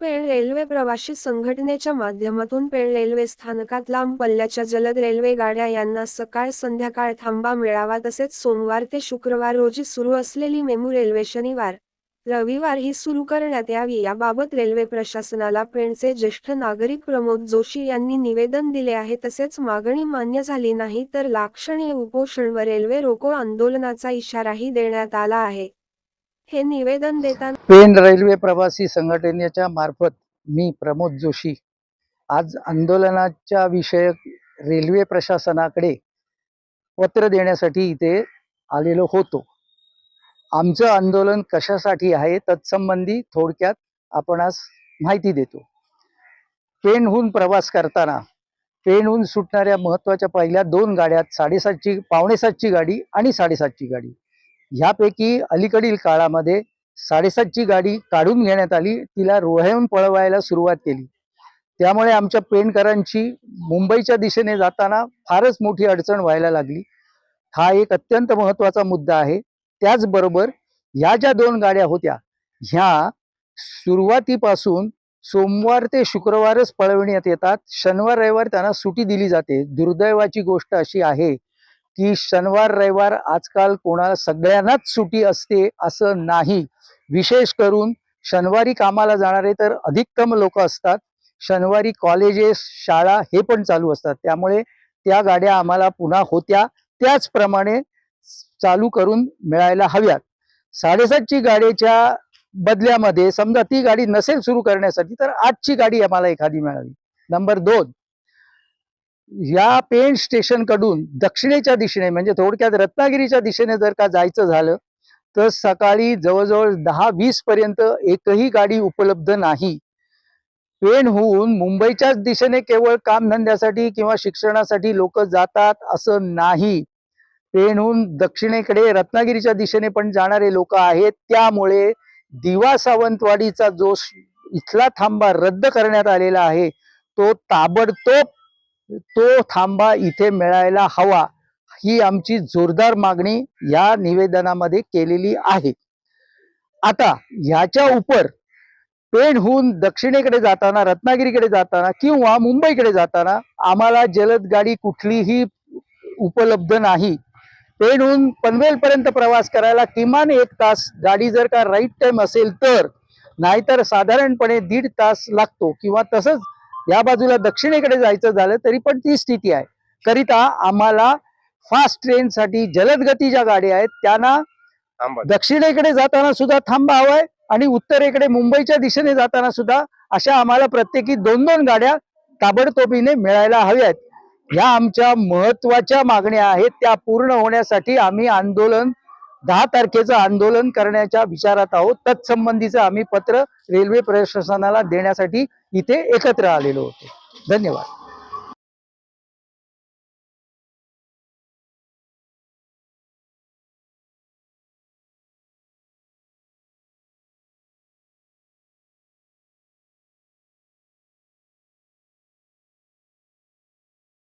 Pen railway प्रवाशी संघटनेच्या माध्यमातून पेण रेल्वे स्थानकात लांब पल्ल्याच्या जलद रेल्वे गाड्या यांना सकाळ संध्याकाळ थांबा मिळावा तसेच सोमवार ते शुक्रवार रोजी सुरू असलेली मेमू रेल्वे शनिवार रविवार ही सुरू करण्यात यावी याबाबत रेल्वे प्रशासनाला पेणचे ज्येष्ठ नागरिक प्रमोद जोशी यांनी निवेदन दिले आहे. तसेच मागणी मान्य झाली नाही तर लाक्षणीय उपोषण व रेल्वे रोको आंदोलनाचा इशाराही देण्यात आला आहे. हे निवेदन देताना पेन रेल्वे प्रवासी संघटनेच्या मार्फत मी प्रमोद जोशी. आज आंदोलनाच्या विषयक रेल्वे प्रशासनाकडे पत्र देण्यासाठी इथे आलेलो होतो. आमचं आंदोलन कशासाठी आहे तत्संबंधी थोडक्यात आपणास माहिती देतो. पेनहून प्रवास करताना पेनहून सुटणाऱ्या महत्त्वाच्या पहिल्या दोन गाड्यात साडेसातची पावणेसातची गाडी आणि साडेसातची गाडी. ह्यापैकी अलीकडील काळामध्ये साडेसातची गाडी काढून घेण्यात आली. तिला रोह्याहून पळवायला सुरुवात केली. त्यामुळे आमच्या पेंडकरांची मुंबईच्या दिशेने जाताना फारच मोठी अडचण व्हायला लागली. हा एक अत्यंत महत्त्वाचा मुद्दा आहे. त्याचबरोबर ह्या ज्या दोन गाड्या होत्या ह्या सुरुवातीपासून सोमवार ते शुक्रवारच पळविण्यात येतात. शनिवार रविवार त्यांना सुटी दिली जाते. दुर्दैवाची गोष्ट अशी आहे की शनिवार रविवार आजकाल कोणाला सगळ्यांनाच सुटी असते असं नाही. विशेष करून शनिवारी कामाला जाणारे तर अधिकतम लोक असतात. शनिवारी कॉलेजेस शाळा हे पण चालू असतात. त्यामुळे त्या गाड्या आम्हाला पुन्हा होत्या. त्याचप्रमाणे चालू करून मिळायला हव्यात. साडेसातची गाडीच्या बदल्यामध्ये समजा ती गाडी नसेल सुरू करण्यासाठी तर आठची गाडी आम्हाला एखादी मिळावी. नंबर दोन या पेण स्टेशनकडून दक्षिणेच्या दिशेने म्हणजे थोडक्यात रत्नागिरीच्या दिशेने जर का जायचं झालं तर सकाळी जवळजवळ दहा वीस पर्यंत एकही गाडी उपलब्ध नाही. पेणहून मुंबईच्याच दिशेने केवळ कामधंद्यासाठी किंवा शिक्षणासाठी लोक जातात असं नाही. पेणहून दक्षिणेकडे रत्नागिरीच्या दिशेने पण जाणारे लोक आहेत. त्यामुळे दिवा सावंतवाडीचा जो इथला थांबा रद्द करण्यात आलेला आहे तो ताबडतोब तो थांबा इथे मिळायला हवा ही आमची जोरदार मागणी या निवेदनामध्ये केलेली आहे. आता ह्याच्या उपर पेणहून दक्षिणेकडे जाताना रत्नागिरीकडे जाताना किंवा मुंबईकडे जाताना आम्हाला जलद गाडी कुठलीही उपलब्ध नाही. पेणहून पनवेलपर्यंत प्रवास करायला किमान एक तास गाडी जर का राईट टाइम असेल तर नाहीतर साधारणपणे दीड तास लागतो किंवा तसंच या बाजूला दक्षिणेकडे जायचं झालं तरी पण ती स्थिती आहे. करिता आम्हाला फास्ट ट्रेनसाठी जलद गती ज्या गाड्या आहेत त्यांना दक्षिणेकडे जाताना सुद्धा थांबा हवाय आणि उत्तरेकडे मुंबईच्या दिशेने जाताना सुद्धा अशा आम्हाला प्रत्येकी दोन दोन गाड्या ताबडतोबीने मिळायला हव्यात. ह्या आमच्या महत्त्वाच्या मागण्या आहेत त्या पूर्ण होण्यासाठी आम्ही आंदोलन दहा तारखेचं आंदोलन करण्याच्या विचारात आहोत. तत्संबंधीचं आम्ही पत्र रेल्वे प्रशासनाला देण्यासाठी इथे एकत्र आलेलो होतो. धन्यवाद.